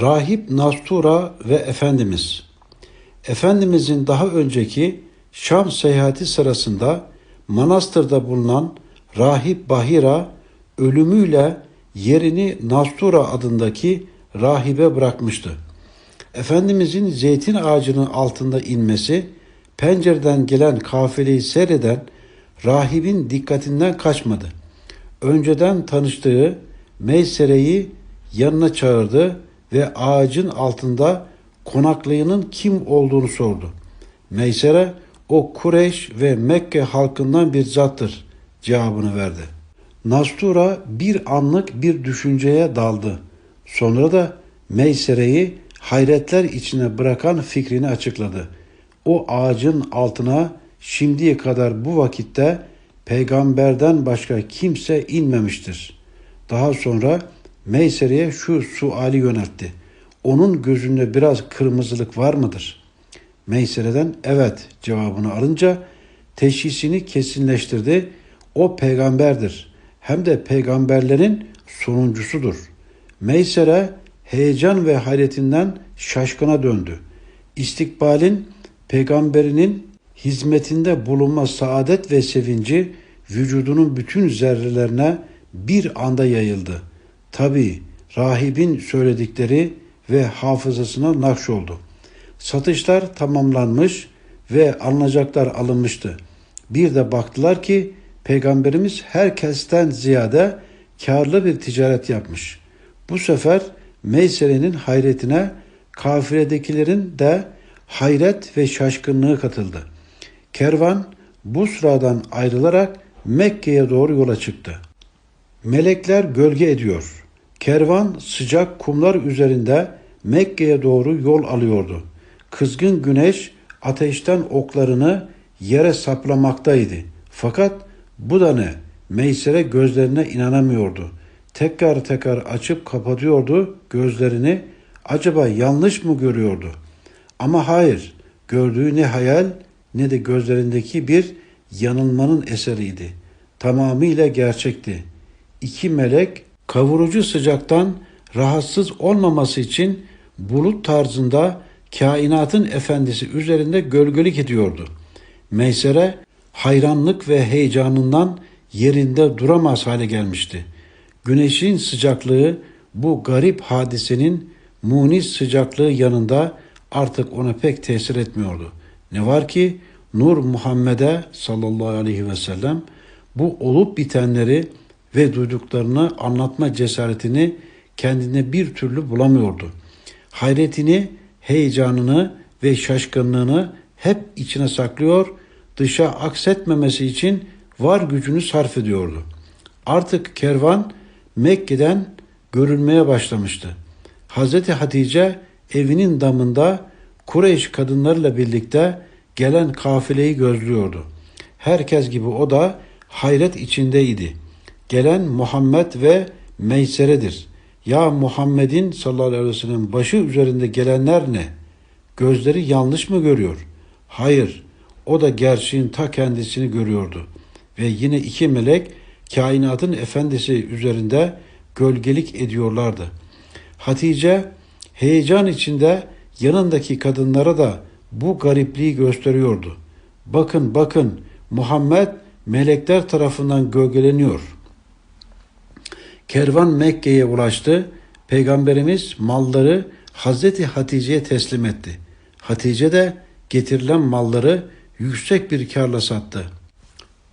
Rahip Nastura ve Efendimiz Efendimizin daha önceki Şam seyahati sırasında manastırda bulunan Rahip Bahira ölümüyle yerini Nastura adındaki rahibe bırakmıştı. Efendimizin zeytin ağacının altında inmesi, pencereden gelen kafeleyi seyreden rahibin dikkatinden kaçmadı. Önceden tanıştığı Meysere'yi yanına çağırdı ve ağacın altında konaklayanın kim olduğunu sordu. Meysere o Kureyş ve Mekke halkından bir zattır cevabını verdi. Nastura bir anlık bir düşünceye daldı. Sonra da Meysere'yi hayretler içine bırakan fikrini açıkladı. O ağacın altına şimdiye kadar bu vakitte peygamberden başka kimse inmemiştir. Daha sonra Meysere'ye şu suali yöneltti. Onun gözünde biraz kırmızılık var mıdır? Meysere'den evet cevabını alınca teşhisini kesinleştirdi. O peygamberdir. Hem de peygamberlerin sonuncusudur. Meysere heyecan ve hayretinden şaşkına döndü. İstikbalin peygamberinin hizmetinde bulunma saadet ve sevinci vücudunun bütün zerrelerine bir anda yayıldı. Tabi rahibin söyledikleri ve hafızasına nakş oldu. Satışlar tamamlanmış ve alınacaklar alınmıştı. Bir de baktılar ki Peygamberimiz herkesten ziyade karlı bir ticaret yapmış. Bu sefer Meysere'nin hayretine kafiledekilerin de hayret ve şaşkınlığı katıldı. Kervan bu sıradan ayrılarak Mekke'ye doğru yola çıktı. Melekler gölge ediyor. Kervan sıcak kumlar üzerinde Mekke'ye doğru yol alıyordu. Kızgın güneş ateşten oklarını yere saplamaktaydı. Fakat bu da ne? Meysere gözlerine inanamıyordu. Tekrar tekrar açıp kapatıyordu gözlerini. Acaba yanlış mı görüyordu? Ama hayır, gördüğü ne hayal ne de gözlerindeki bir yanılmanın eseriydi. Tamamıyla gerçekti. İki melek kavurucu sıcaktan rahatsız olmaması için bulut tarzında kainatın efendisi üzerinde gölgelik ediyordu. Meysere hayranlık ve heyecanından yerinde duramaz hale gelmişti. Güneşin sıcaklığı bu garip hadisenin munis sıcaklığı yanında artık ona pek tesir etmiyordu. Ne var ki Nur Muhammed'e sallallahu aleyhi ve sellem bu olup bitenleri ve duyduklarını anlatma cesaretini kendine bir türlü bulamıyordu. Hayretini, heyecanını ve şaşkınlığını hep içine saklıyor, dışa aksetmemesi için var gücünü sarf ediyordu. Artık kervan Mekke'den görülmeye başlamıştı. Hazreti Hatice evinin damında Kureyş kadınlarıyla birlikte gelen kafileyi gözlüyordu. Herkes gibi o da hayret içindeydi. Gelen Muhammed ve Meysere'dir. Ya Muhammed'in sallallahu aleyhi ve sellem başı üzerinde gelenler ne? Gözleri yanlış mı görüyor? Hayır, o da gerçeğin ta kendisini görüyordu. Ve yine iki melek kainatın efendisi üzerinde gölgelik ediyorlardı. Hatice heyecan içinde yanındaki kadınlara da bu garipliği gösteriyordu. Bakın bakın Muhammed melekler tarafından gölgeleniyor. Kervan Mekke'ye ulaştı. Peygamberimiz malları Hazreti Hatice'ye teslim etti. Hatice de getirilen malları yüksek bir karla sattı.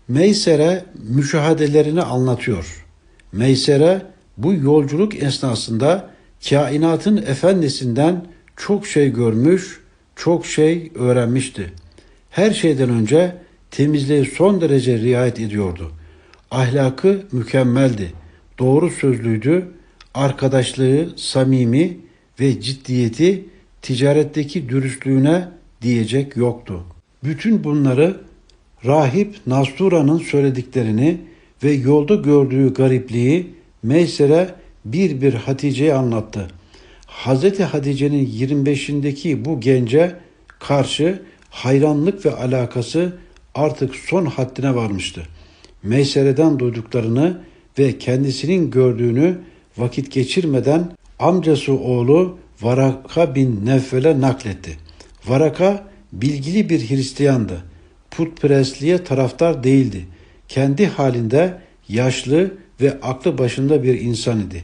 Meysere müşahadelerini anlatıyor. Meysere bu yolculuk esnasında kainatın efendisinden çok şey görmüş, çok şey öğrenmişti. Her şeyden önce temizliğe son derece riayet ediyordu. Ahlakı mükemmeldi. Doğru sözlüydü. Arkadaşlığı samimi ve ciddiyeti ticaretteki dürüstlüğüne diyecek yoktu. Bütün bunları rahip Nastura'nın söylediklerini ve yolda gördüğü garipliği Meysere bir bir Hatice'ye anlattı. Hazreti Hatice'nin 25'indeki bu gence karşı hayranlık ve alakası artık son haddine varmıştı. Meysere'den duyduklarını ve kendisinin gördüğünü vakit geçirmeden amcası oğlu Varaka bin Nevfel'e nakletti. Varaka bilgili bir Hristiyandı. Putperestliğe taraftar değildi. Kendi halinde yaşlı ve aklı başında bir insan idi.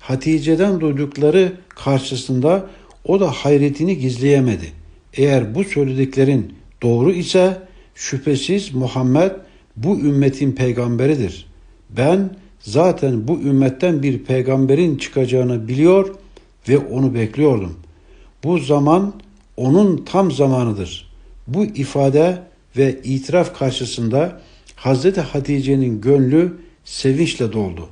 Hatice'den duydukları karşısında o da hayretini gizleyemedi. Eğer bu söylediklerin doğru ise şüphesiz Muhammed bu ümmetin peygamberidir. Ben zaten bu ümmetten bir peygamberin çıkacağını biliyor ve onu bekliyordum. Bu zaman onun tam zamanıdır. Bu ifade ve itiraf karşısında Hazreti Hatice'nin gönlü sevinçle doldu.